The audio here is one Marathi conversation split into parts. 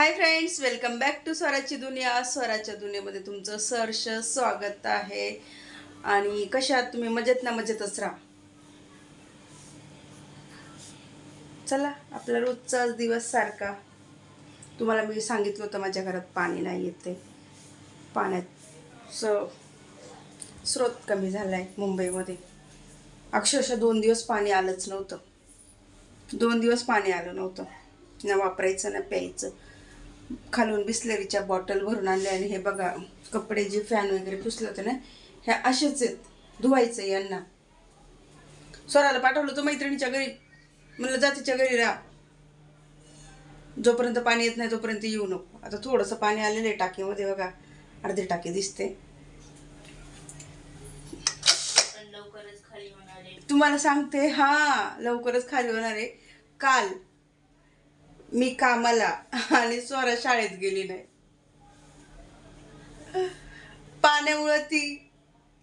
Hi friends welcome back to स्वराची दुनिया. स्वराच्या दुनियेमध्ये तुमचं सहर्ष स्वागत आहे. आणि कशात तुम्ही? मजेत ना मजेतच राहा. चला आपला रोजचाच दिवस सारखा. तुम्हाला मी सांगितलं होतं माझ्या घरात पाणी नाही येते. पाण्याचं स्रोत कमी झाला आहे मुंबईमध्ये. अक्षरशः दोन दिवस पाणी आलंच नव्हतं. दोन दिवस पाणी आलं नव्हतं. ना वापरायचं ना प्यायचं. खालून बिस्लरीच्या बॉटल भरून आणल्या आणि हे बघा कपडे जे फॅन वगैरे पुसले होते ना ह्या असेच आहेत धुवायचं यांना. स्वराला पाठवलं तो मैत्रिणीच्या घरी म्हणलं जातीच्या घरी राहा. जोपर्यंत पाणी येत नाही तोपर्यंत येऊ नको. आता थोडंसं पाणी आलेलं आहे टाकीमध्ये बघा. अर्धी टाकी दिसते. तुम्हाला सांगते हा लवकरच खाली होणार आहे. काल मी कामाला आणि स्वरा शाळेत गेली नाही. पाण्यामुळं ती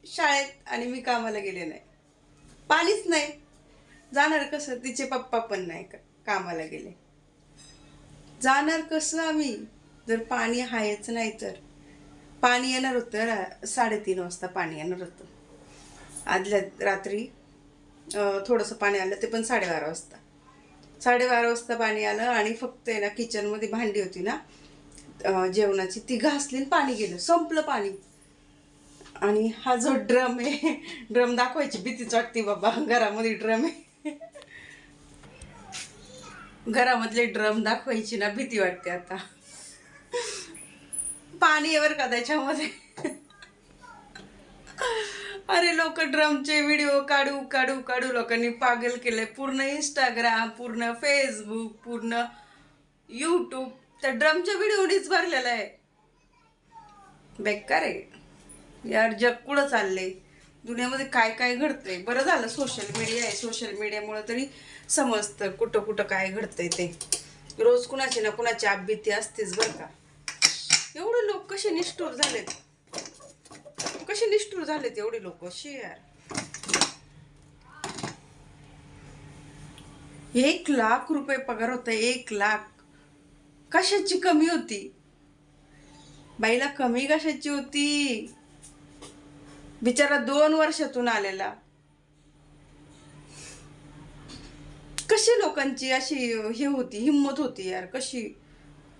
शाळेत आणि मी कामाला गेले नाही. पाणीच नाही. जाणार कसं? तिचे पप्पा पण नाही का कामाला गेले. जाणार कसं आम्ही? जर पाणी आहेच नाही तर. पाणी येणार होतं. रा साडेतीन वाजता पाणी येणार होतं. आदल्या रात्री थोडंसं पाणी आलं ते पण साडेबारा वाजता. साडेबारा वाजता पाणी आलं आणि फक्त आहे ना किचनमध्ये भांडी होती ना जेवणाची ती घासली आणि पाणी गेलं संपलं पाणी. आणि हा जो ड्रम आहे ड्रम दाखवायची भीतीच वाटते बाबा घरामध्ये ड्रम आहे. घरामधले ड्रम दाखवायची ना भीती वाटते आता. पाणी आहे बरं का त्याच्यामध्ये. अरे लोक ड्रमचे व्हिडिओ काढू काढू काढू. लोकांनी पागल केले पूर्ण इंस्टाग्राम पूर्ण फेसबुक पूर्ण यूट्यूब त्या ड्रमच्या व्हिडिओनीच भरलेला आहे. बेकार आहे. यार जग कुठं चाललंय? दुनियामध्ये काय काय घडतंय? बरं झालं सोशल मीडिया आहे. सोशल मीडियामुळे तरी समजतं कुठं कुठं काय घडतंय ते. रोज कुणाची ना कुणाची भीती असतेच बरं का. एवढं लोक कसे निष्ठूर झालेत? कसे निष्ठूर झालेत एवढे लोक? यार एक लाख रुपये पगार होता एक लाख. कशाची कमी होती? बाईला कमी कशाची होती? बिचारा दोन वर्षातून आलेला. कशी लोकांची अशी हे होती हिंमत होती यार कशी?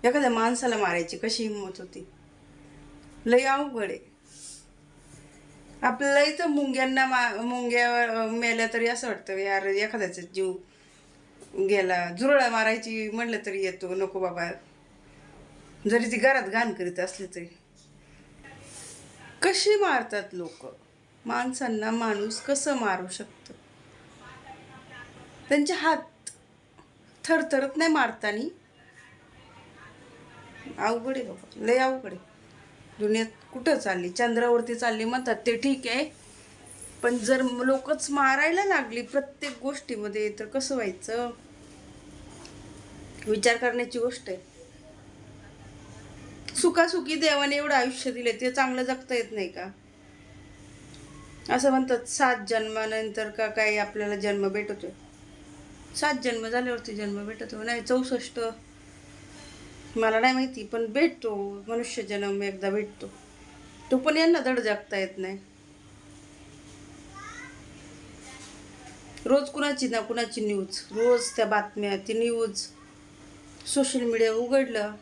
एखाद्या माणसाला मारायची कशी हिंमत होती? लय अवघड आहे. आपल्याला इथं मुंग्यांना मा मुंग्या मेल्या तरी असं वाटतं यार एखाद्याचा जीव गेला झुरळा मारायची म्हणलं तरी येतो नको बाबा. जरी ती घरात घाण करीत असली तरी. कशी मारतात लोक? माणसांना माणूस कसं मारू शकतं? त्यांचे हात थरथरत नाही मारतानी? अवघड आहे बाबा लय अवघड आहे. दुनियात कुठं चालली? चंद्रावरती चालली म्हणतात ते ठीक आहे. पण जर लोकच मारायला लागली प्रत्येक गोष्टीमध्ये तर कसं व्हायचं? विचार करण्याची गोष्ट आहे. सुखासुखी देवाने एवढं आयुष्य दिले ते चांगलं जगता येत नाही का? असं म्हणतात सात जन्मानंतर का काही आपल्याला जन्म भेटतो सात जन्म झाल्यावरती जन्म भेटतो नाही चौसष्ट. मला नाही माहिती पण भेटतो. मनुष्य जन्म एकदा भेटतो. तो पण यांना धड जागता येत नाही. रोज कुणाची ना कुणाची न्यूज रोज त्या बातम्या ती न्यूज सोशल मीडिया उघडलं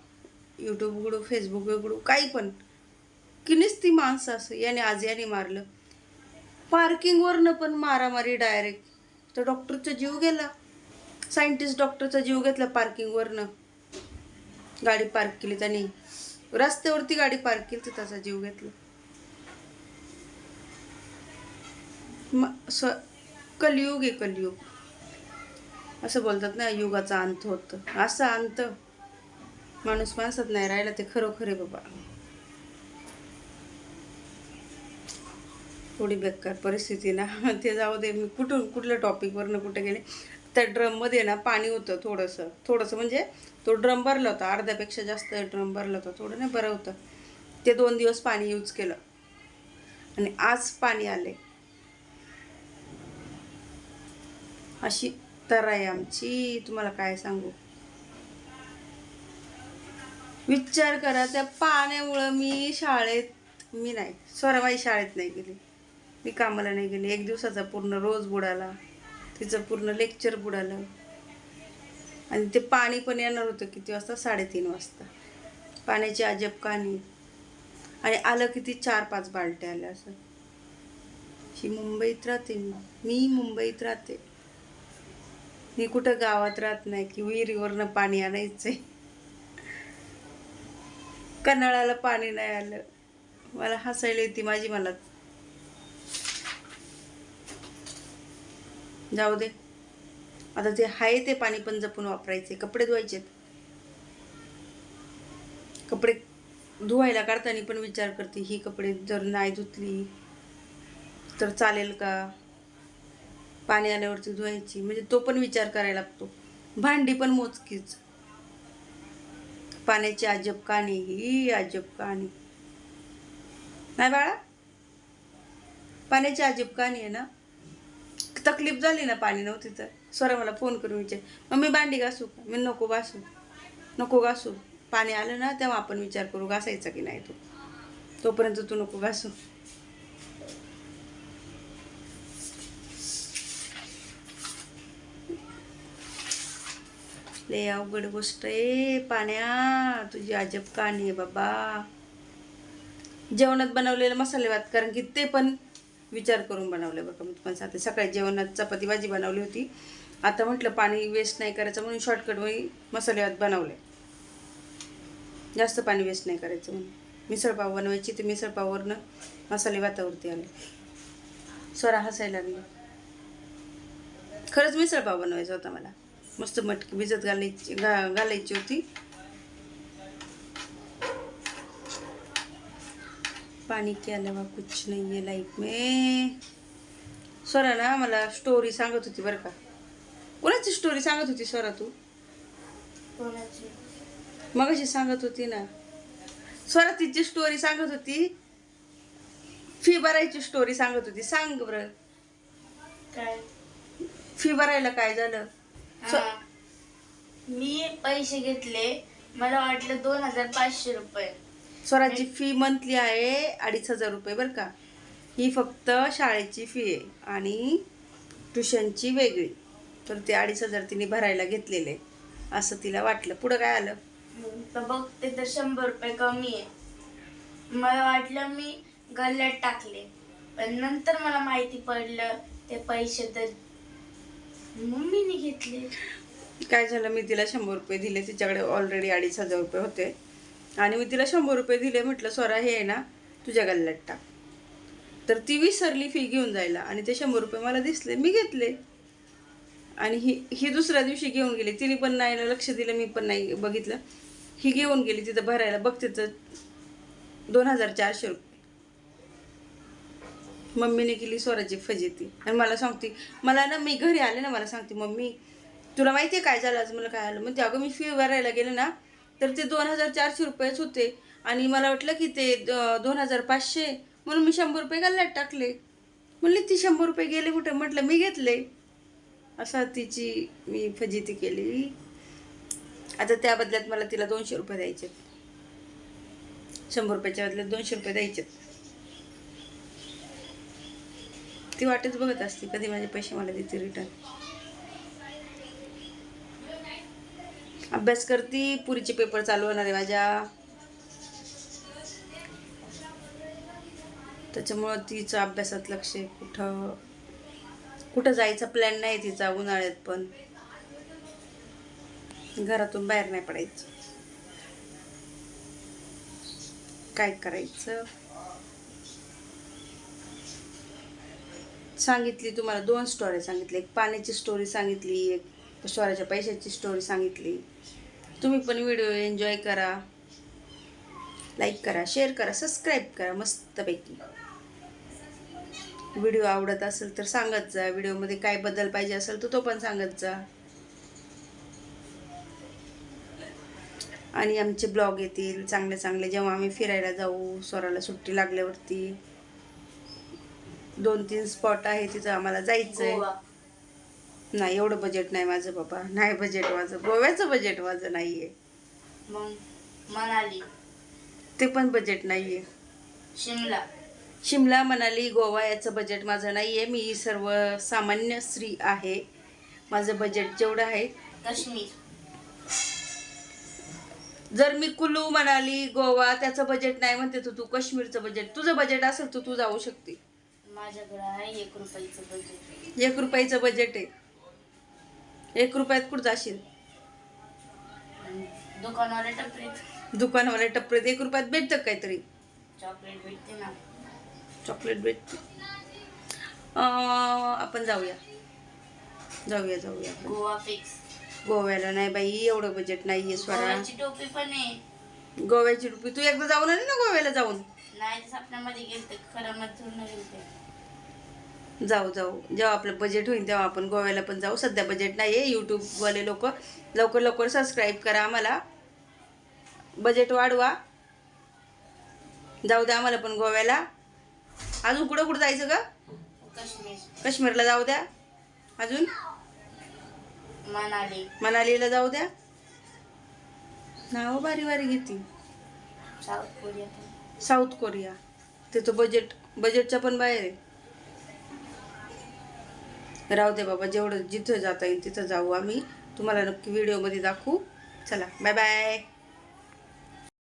यूट्यूब उघडू फेसबुक उघडू काही पण. किनीच ती माणसं असं याने आज याने मारलं. पार्किंगवरनं पण मारामारी डायरेक्ट तर डॉक्टरचा जीव गेला. सायंटिस्ट डॉक्टरचा जीव घेतला पार्किंगवरनं गाडी पार्क केली त्यांनी. रस्त्यावरती गाडी पार्क केली तर त्याचा जीव घेतला. स कलियुग आहे कलियुग. असं बोलतात ना युगाचा अंत होतं. असा अंत माणूस माणसात नाही राहिला ते खरोखर आहे बाबा. थोडी बेकार परिस्थिती ना. ते जाऊ दे मी कुठून कुठल्या टॉपिकवरनं कुठे गेले? त्या ड्रममध्ये ना पाणी होतं थोडंसं. थोडंसं म्हणजे तो ड्रम भरला होता. अर्ध्यापेक्षा जास्त ड्रम भरला होता. थोडं नाही बरं होतं. ते दोन दिवस पाणी यूज केलं. आणि आज पाणी आले अशी तर आहे आमची. तुम्हाला काय सांगू? विचार करा त्या पाण्यामुळं मी शाळेत मी नाही. स्वराबाई शाळेत नाही गेली. मी कामाला नाही गेली. एक दिवसाचा पूर्ण रोज बुडाला. तिचं पूर्ण लेक्चर बुडालं. आणि ते पाणी पण येणार होतं किती वाजता? साडेतीन वाजता. पाण्याची अजब कहाणी. आणि आलं किती चार पाच बालट्या आल्या असं. ही मुंबईत राहते मी. मुंबईत राहते. मी कुठं गावात राहत नाही की विहिरीवरनं पाणी आणायचंय. कन्हाळाला पाणी नाही आलं. मला हसायला येते माझी मला जाऊ दे आता ते आहे ते पाणी पण जपून वापरायचे. कपडे धुवायचेत. कपडे धुवायला काढताना पण विचार करते ही कपडे जर नाही धुतली तर चालेल का? पाणी आल्यावरती धुवायची. म्हणजे तो पण विचार करायला लागतो. भांडी पण मोजकीच. पाण्याची अजब कहाणी ही अजब कहाणी. नाही बाळा? पाण्याची अजब कहाणी आहे ना? तकलीफ झाली ना पाणी नव्हती तर. स्वरा मला फोन करून विचार. मम्मी भांडी घासू का? मी नको घासू. नको घासू. पाणी आलं ना तेव्हा आपण विचार करू घासायचा की नाही तो. तोपर्यंत तू नको घासू. ले अवघड गोष्ट आहे पाण्या. तुझी अजब कहाणी आहे बाबा. जेवणात बनवलेले मसाले भात कारण की ते पण विचार करून बनवले बरं का. मी तुम्हाला सांगते सकाळी जेवणात चपाती भाजी बनवली होती. आता म्हटलं पाणी वेस्ट नाही करायचं म्हणून शॉर्टकट मी मसाले बनवले जास्त पाणी वेस्ट नाही करायचं म्हणून. मिसळपाव बनवायची ते मिसळपाववरनं मसाले भातावरती आले. स्वरा हसायला लागली. खरंच मिसळपाव बनवायचा होता मला. मस्त मटकी भिजत घालायची घा घालायची होती. पाणी के अलावा कुछ नहीं है लाईफ में. स्वरा ना मला स्टोरी सांगत होती बरं का. कोणाची स्टोरी सांगत होती स्वरा तू? कोणाची? मग अशी सांगत होती ना. स्वरा तिची स्टोरी सांगत होती. फी भरायची स्टोरी सांगत होती. सांग बरं. काय? फी भरायला काय झालं. मी पैसे घेतले. मला वाटलं दोन हजार पाचशे रुपये. स्वराची फी मंथली आहे अडीच हजार रुपये बरं का. ही फक्त शाळेची फी आहे आणि ट्युशनची वेगळी. तर ते अडीच हजार तिने भरायला घेतलेले असं तिला वाटलं. पुढं काय आलं? तर बघते तर शंभर रुपये कमी आहे. मला वाटलं मी गल्ल्यात टाकले. पण नंतर मला माहिती पडलं ते पैसे तर मम्मीने घेतले. काय झालं? मी तिला शंभर रुपये दिले. तिच्याकडे ऑलरेडी अडीच हजार रुपये होते. आणि मी तिला शंभर रुपये दिले म्हटलं स्वरा हे आहे ना तुझ्या गल्ल्यात टाक. तर ती विसरली फी घेऊन जायला आणि ते शंभर रुपये मला दिसले मी घेतले. आणि ही ही दुसऱ्या दिवशी घेऊन गेली. तिने पण नाही लक्ष दिलं मी पण नाही बघितलं. ही घेऊन गेली तिथं भरायला बघते तर दोन हजार चारशे रुपये. मम्मीने केली स्वराची फजिती. आणि मला सांगते मला ना मी घरी आले ना मला सांगते मम्मी तुला माहिती आहे काय झालं? आज मला काय आलं? म्हणजे अगं मी फी भरायला गेले ना तर ते दोन हजार चारशे रुपयेच होते. आणि मला वाटलं की ते द- दोन हजार पाचशे. म्हणून मी शंभर रुपये गल्ल्यात टाकले. म्हणले ती शंभर रुपये गेले कुठे? म्हटलं मी घेतले. असा तिची मी फजिती केली. आता त्या बदल्यात मला तिला दोनशे रुपये द्यायचे शंभर रुपयाच्या बदल्यात दोनशे रुपये द्यायचे ती वाटच बघत असते कधी माझे पैसे मला देते रिटर्न अभ्यास करती पुरीचे पेपर चालू होणार आहे माझ्या. त्याच्यामुळं तिचं अभ्यासात लक्ष आहे कुठं. कुठं जायचा प्लॅन नाही तिचा उन्हाळ्यात पण. घरातून बाहेर नाही पडायचं. काय करायचं? सांगितली तुम्हाला दोन स्टोरी सांगितली. एक पाण्याची स्टोरी सांगितली एक स्वराच्या पैशाची स्टोरी सांगितली. तुम्ही पण व्हिडिओ एन्जॉय करा. लाईक करा शेअर करा सबस्क्राईब करा मस्तपैकी. व्हिडिओ आवडत असेल तर सांगत जा. व्हिडिओमध्ये काय बदल पाहिजे असेल तर तो पण सांगत जा. आणि आमचे ब्लॉग येतील. चांगले चांगले जेव्हा आम्ही फिरायला जाऊ स्वराला सुट्टी लागल्यावरती. दोन तीन स्पॉट आहे तिथं आम्हाला जायचं आहे नाही एवढं बजेट नाही माझं बाबा. नाही बजेट माझं. गोव्याचं बजेट माझं नाहीये. मग मनाली. ते पण बजेट नाही आहे शिमला. शिमला मनाली गोवा याचं बजेट माझं नाही आहे मी सर्व सामान्य स्त्री आहे. माझं बजेट जेवढं आहे. काश्मीर. जर मी कुलू मनाली गोवा त्याचं बजेट नाही म्हणते तर तू काश्मीरचं बजेट तुझं बजेट असेल तर तू जाऊ शकते. माझ्याकडे आहे एक रुपयाचं बजेट एक रुपयाचं बजेट आहे. एक रुपयात कुठं जाशील? दुकानवाले टपरीत. दुकानवाल्या टपरीत. एक रुपयात भेटतं काहीतरी? चॉकलेट भेटते ना. चॉकलेट भेटते. अं, आपण जाऊया. जाऊया जाऊया आपण. गोवा फिक्स गोव्याला नाही बाई एवढं बजेट नाही आहे स्वरा गोव्याची टोपी पण आहे. गोव्याची रुपये तू एकदा जाऊन आली ना गोव्याला जाऊन? नाही तर गेलते. खरं मधून गेलते. जाऊ जाऊ. जेव्हा आपलं बजेट होईल तेव्हा आपण गोव्याला पण जाऊ. सध्या बजेट नाही आहे यूट्यूबवाले लोक लवकर लवकर सबस्क्राईब करा आम्हाला. बजेट वाढवा. जाऊ द्या आम्हाला पण गोव्याला. अजून कुठं कुठं जायचं का काश्मीर. काश्मीरला जाऊ द्या. अजून? मनाली. मनालीला जाऊ द्या. नाव बारी बारी घेते साऊथ कोरिया साऊथ कोरिया. तिथं बजेट बजेटच्या पण बाहेर आहे. राहू दे बाबा जेवढं जिथं जाता येईल तिथं जाऊ. आम्ही तुम्हाला नक्की व्हिडिओमध्ये दाखवू. चला बाय बाय